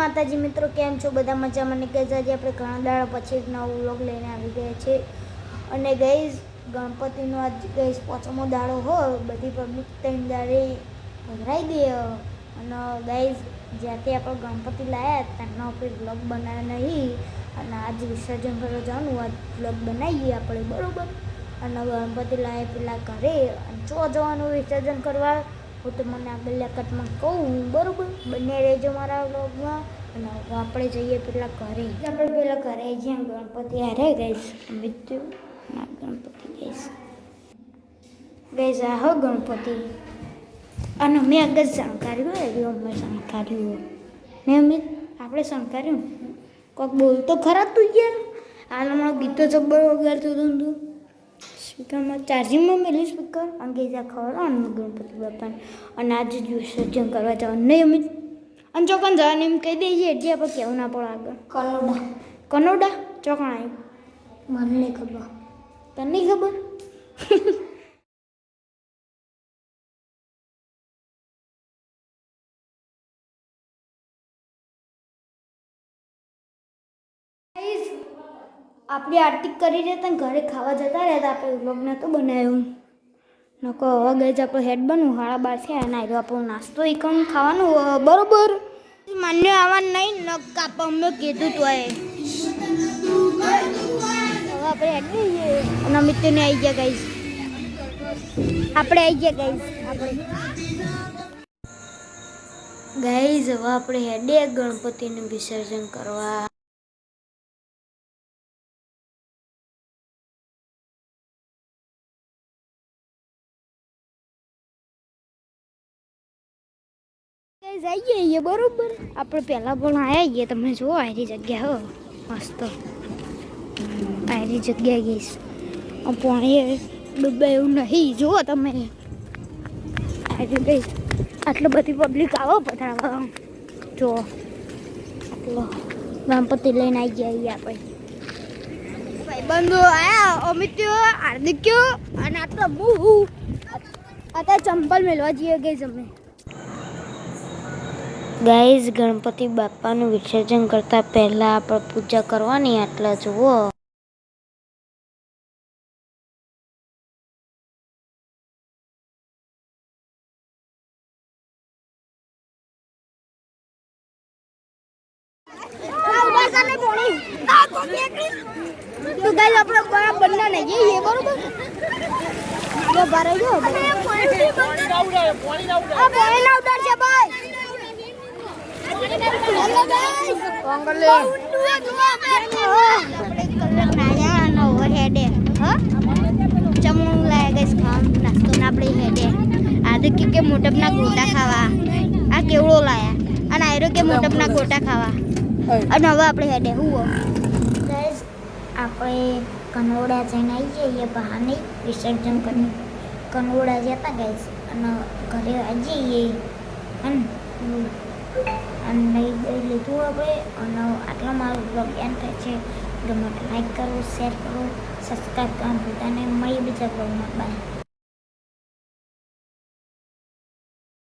માતાજી મિત્રો, કેમ છો? બધા મજામાં? નીકળી આજે આપણે ઘણા દાડા પછી એક નવો વ્લોગ લઈને આવી ગયા છે. અને ગઈઝ ગણપતિનો આજ ગઈઝ પાંચમો દાડો હોય બધી પબ્લિક ત્રણ દાડે ભરાઈ દે અને ગઈઝ જ્યાંથી આપણે ગણપતિ લાવ્યા ત્યાંનો આપણે વ્લોગ બનાવ્યા નહીં. અને આજ વિસર્જન કરવા જવાનું, આજ વ્લોગ બનાવીએ આપણે, બરાબર? અને ગણપતિ લાવ્યા પેલા ઘરે. અને જો જવાનું વિસર્જન કરવા? હું તમને આગળ કટમાં કહું, બરાબર? બંને રહેજો મારા વ્લોગમાં. અને આપણે જઈએ પેલા ઘરે. આપણે પેલા ઘરે જ્યાં ગણપતિ હારે ગઈશ મૃત્યુ ના ગણપતિ ગઈશ ગઈશ આ હો ગણપતિ. અને મેં આગળ શણકાર્યું હોય અમે શણકાર્યું મેં અમે આપણે શણકાર્યું કોઈક બોલતો ખરા તું યાર? હાલ હમણાં ગીતો જબ્બર વગાડતો હતો તું. સ્પીકરમાં ચાર્જિંગમાં મેલી સ્પીકર. અંગેજા ખબર અન્ન ગણપતિ બાપાને અને આજે જ વિસર્જન કરવા જવાનું. નહીં અમે અને ચોકન જવાનું એમ કહી દઈએ એટલે આપણે કહેવું ના પડે આગળ. કનોડા. કનોડા? ચોકણ આવ્યું મને નહીં ખબર. તને નહીં ખબર? આપણી આરતી કરી રહેતા ને ઘરે ખાવા જતા રહેતા આપણે વ્લોગ નહોતો બનાવ્યો. નકો હવે ગઈ જ આપણે હેડ બનવું હાળા બાર છે અને આવ્યો આપણો નાસ્તો એ કમ ખાવાનું બરોબર. માન્ય આવવાનું નહીં ન કાપ અમે કીધું તો એ. હવે આપણે હેડ જઈએ. અને આવી ગયા ગઈશ આપણે આવી ગયા ગઈશ આપણે. ગાઈઝ હવે આપણે હેડે ગણપતિનું વિસર્જન કરવા. ગાઈઝ આવી જઈએ બરોબર? આપણે પહેલાં પણ આવ્યા છીએ, તમે જુઓ, આયરી જગ્યા, હો, મસ્ત. આયરી જગ્યા ગઈશ એ ડૂબે એવું નહીં. જુઓ તમે. આયરી ગઈ. આટલી બધી પબ્લિક આવો પધારવા. જુઓ આટલો ગણપતિ લઈને આવી ગયા આપણે. ભાઈબંધો આયા હાર્દિક હાર્દિક્યો અને આટલો હું અત્યારે ચંપલ મેળવા જઈએ ગઈ અમે. ગાઈઝ ગણપતિ બાપાનું વિસર્જન કરતા પહેલા આપણે પૂજા કરવાની આટલા જુઓ. તો ગાઈઝ આપણે બંને ને જઈએ બરોબર? જો બારે જો આ પાણી ના ઉતાર ભાઈ. ચમણું લાયા ગઈસ ખામ નાસ્તો ના આપણે હેડે આજે કે કે મોટપના ગોટા ખાવા આ કેવડો લાયા અને આયરો કે મોટપના ગોટા ખાવા અને હવે આપણે હેડે, હું ગાઈઝ આપણે કનોડા જઈને આવી જઈએ બહાને વિસર્જન કરી કનોડા જતા ગાઈઝ અને ઘરે આવી જઈએ અને અને લઈ ગઈ લીધું હવે. અને આટલો મારો બ્લોગ એન્ડ થાય છે. ગમે લાઈક કરો શેર કરો સબસ્ક્રાઈબ કરવાનું નહીં મળીએ બીજા બ્લોગમાં બાય